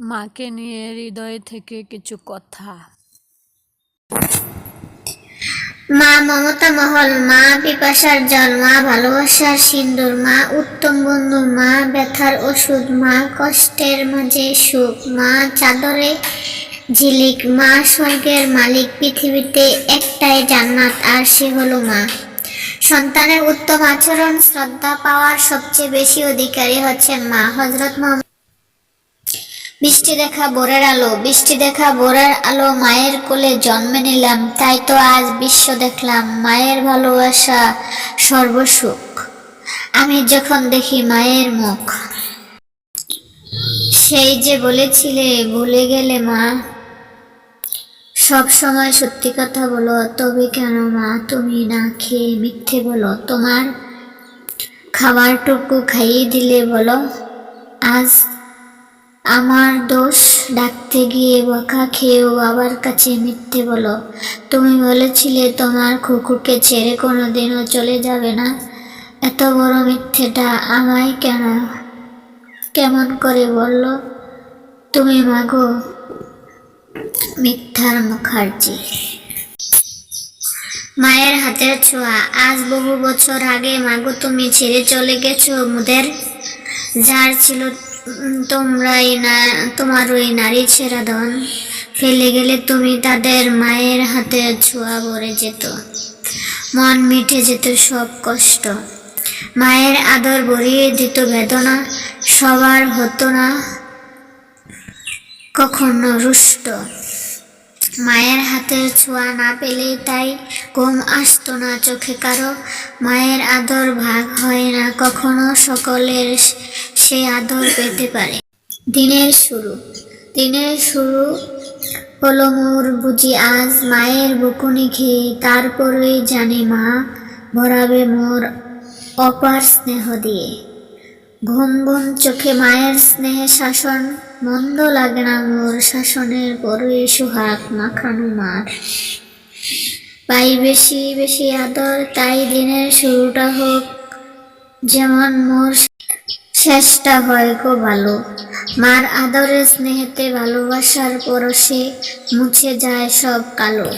মাকে নিয়ে হৃদয় থেকে কিছু কথা। মা মমতা মহল, মা পিপাসার জল, মা ভালোবাসার সিন্দুর, মা উত্তম বন্ধু, মা ব্যথার ওষুধ, মা কষ্টের মাঝে সুখ, মা চাদরে ঝিলিক, মা স্বর্গের মালিক, পৃথিবীতে একটাই জান্নাত, আর সে হলো মা। সন্তানের উত্তম আচরণ, শ্রদ্ধা পাওয়ার সবচেয়ে বেশি অধিকারী হচ্ছেন মা। হজরত মোহাম্মদ বৃষ্টি দেখা বোরের আলো, বৃষ্টি দেখা বোরের আলো, মায়ের কোলে জন্মে নিলাম, তাই তো আজ বিশ্ব দেখলাম, মায়ের ভালোবাসা সর্বসুখ। আমি যখন দেখি মায়ের মুখ, সেই যে বলেছিলে, ভুলে গেলে মা। সব সময় সত্যি কথা বলো, তবে কেন মা, তুমি না খেয়ে মিথ্যে বলো, তোমার খাবারটুকু খাইয়ে দিলে বলো, আজ আমার দোষ ডাকতে গিয়ে বকা খেয়েও বাবার কাছে মিথ্যে বলো। তুমি বলেছিলে তোমার কুকুরকে ছেড়ে কোনো দিনও চলে যাবে না। এত বড় মিথ্যেটা আমায় কেন, কেমন করে বলল? তুমি মাগো মিথ্যার মুখার্জি। মায়ের হাতের ছোঁয়া, আজ বহু বছর আগে মাগো তুমি ছেড়ে চলে গেছো মুদের। যার ছিল তোমরাই না তোমার ওই নারী ছেড়া ধন ফেলে গেলে তুমি তাদের মায়ের হাতে ছোঁয়া ভরে যেত। মন মিটে যেত সব কষ্ট। মায়ের আদর ভরিয়ে দিত বেদনা, সবার হতো না কখনো রুষ্ট। মায়ের হাতের ছোঁয়া না পেলে তাই ঘুম আসতো না চোখে কারও। মায়ের আদর ভাগ হয় না কখনো সকলের সে আদর পেতে পারে। দিনের শুরু। দিনের শুরু হলো মোর বুঝি আজ মায়ের বকুনি খেয়ে তারপরেই জানি মা ভরাবে মোর অপার স্নেহ দিয়ে। ঘুম ঘুম চোখে মায়ের স্নেহে শাসন, মন্দ লাগে না মোর শাসনের পরই সুহাগ মাখানো মার। পাই বেশি বেশি আদর, তাই দিনের শুরুটা হোক যেমন মোর শেষটা হয় গো ভালো মার আদরে স্নেহেতে ভালোবাসার পরশে মুছে যায় সব কালো।